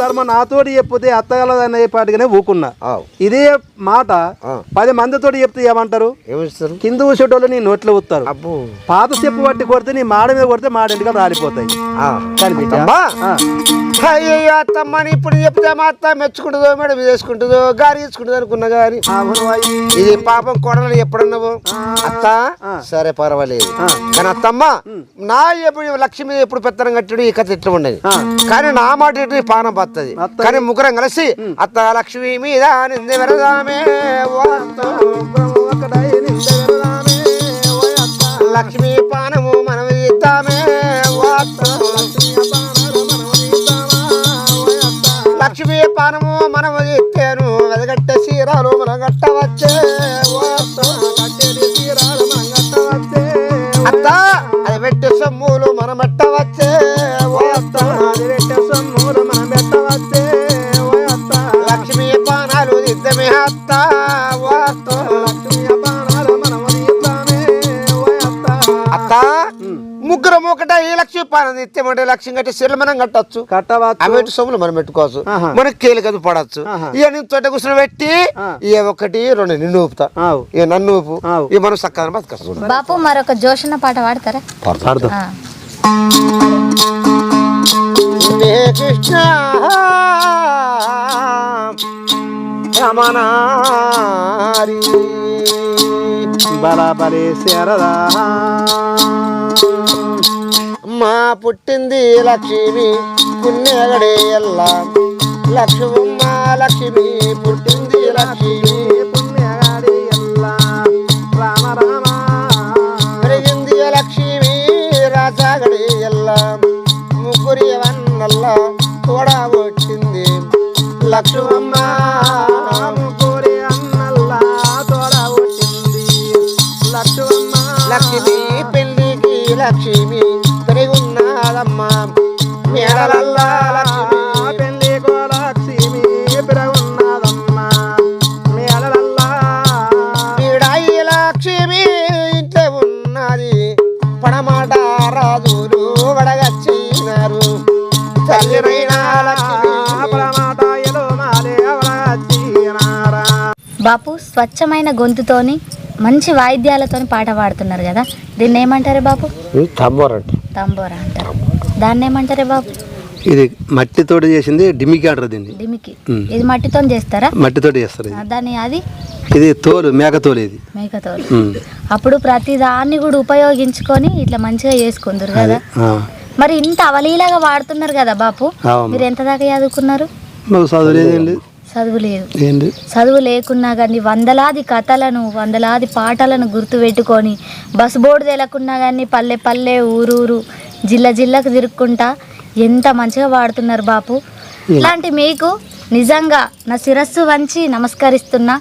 నాతోటి చెప్పితే అత్తగలదనే పాటిగానే ఊకున్నా. ఇదే మాట. పది మందితోటి చెప్తే ఏమంటారు? కింద కూర్చోటోళ్ళు నీ నోట్లో అబ్బో. పాత చెప్పు పట్టి కొడితే నీ మాడ మీద కొడితే మాడ రాలిపోతాయి. ఆ. అయ్యో అత్తమ్మని ఇప్పుడు చెప్తే మా అత్త మెచ్చుకుంటుందో మేడం చేసుకుంటుందో గారి ఇచ్చుకుంటుందో అనుకున్నా గాని అయ్యి. ఇది పాపం కొడలు ఎప్పుడన్నావు అత్త. సరే పర్వాలేదు. కానీ అత్తమ్మ నా ఎప్పుడు లక్ష్మి ఎప్పుడు పెత్తనం కట్టడు ఈ కథ ఎట్లా ఉండదు. కానీ నా మాట ఇటు పానం పత్తది. కానీ ముగ్గురం కలిసి అత్త లక్ష్మి మీద నింది వెరదామే. లక్ష్మి పానము మనం ఇద్దామే ఓ లక్ష్మీ పానము మనము ఇచ్చాను. వెదగట్టే చీరాలు మనం కట్టవచ్చే ఓ అత్త. అత్త! అది పెట్టే సొమ్ములు ముగ్గురం ఒకటే ఈ లక్ష్మీ పానం ఇచ్చామంటే లక్ష్యం కట్టి చీరలు మనం కట్టచ్చు. కట్టవచ్చు. అవి సొమ్ములు మనం పెట్టుకోవచ్చు. ఆహా. మనకి కేలికదు పడవచ్చు. ఆహా. ఇక నేను తొట్ట కూర్చొని పెట్టి. ఇక ఒకటి రెండు నిన్ను ఊపుతా. ఆవు. ఇక నన్ను ఊపు. ఆవు. ఇక మనం చక్కగా బతకచ్చు బాపు మరొక జోషణ పాట పాడతారా? కృష్ణ రమణారి. బలబలి శరదా. పుట్టింది లక్ష్మి పుణ్యగడే ఎల్లా లక్ష్మమ్మ లక్ష్మి పుట్టింది లక్ష్మి. పుణ్యగాడి ఎల్లా రామ రామ పెరిగింది లక్ష్మి రాజాగడే ఎల్లా ముగ్గురి వన్నల్లా తోడా వచ్చింది లక్ష్మమ్మ ముగ్గురి అన్నల్లా తోడ వచ్చింది లక్ష్మమ్మ లక్ష్మి పెళ్ళికి లక్ష్మి. పెరుగున్నాదమ్మా మేడలల్లా పెళ్ళి మేళలల్లా వీడాయి లక్ష్మి ఇంట్లో ఉన్నది. పడమాట రాజులు వడగచ్చినారు. తల్లినైనా బాపు స్వచ్ఛమైన గొంతుతోని మంచి వాయిద్యాలతోని పాట పాడుతున్నారు కదా. దీన్ని ఏమంటారు బాపు తమ్మరంట తంబోరా అంటారు. దాన్ని ఏమంటారే బాపు ఇది మట్టితోటి చేసింది డిమికి అంటారు దీన్ని. డిమికి. ఇది మట్టితో చేస్తారా? మట్టితోటి చేస్తారు ఇది. దాన్ని అది? ఇది తోలు మేక తోలు ఇది. మేకతో ఉమ్. అప్పుడు ప్రతి దాన్ని కూడా ఉపయోగించుకొని ఇట్లా మంచిగా చేసుకుందరు కదా? ఆ. మరి ఇంత అవలీలాగా వాడుతున్నారు కదా బాపు? అవును. మీరు ఎంత దాకా చదువుకున్నారు? మాకు చదువులేదు ఏం లేదు. చదువు లేదు. చదువు లేకున్నా కానీ వందలాది కథలను వందలాది పాటలను గుర్తుపెట్టుకొని బస్ బోర్డు తెలకున్నా కానీ పల్లె పల్లె ఊరూరు జిల్లా జిల్లాకు తిరుక్కుంటా ఎంత మంచిగా వాడుతున్నారు బాపు. ఇలాంటి మీకు నిజంగా నా శిరస్సు వంచి నమస్కరిస్తున్నా.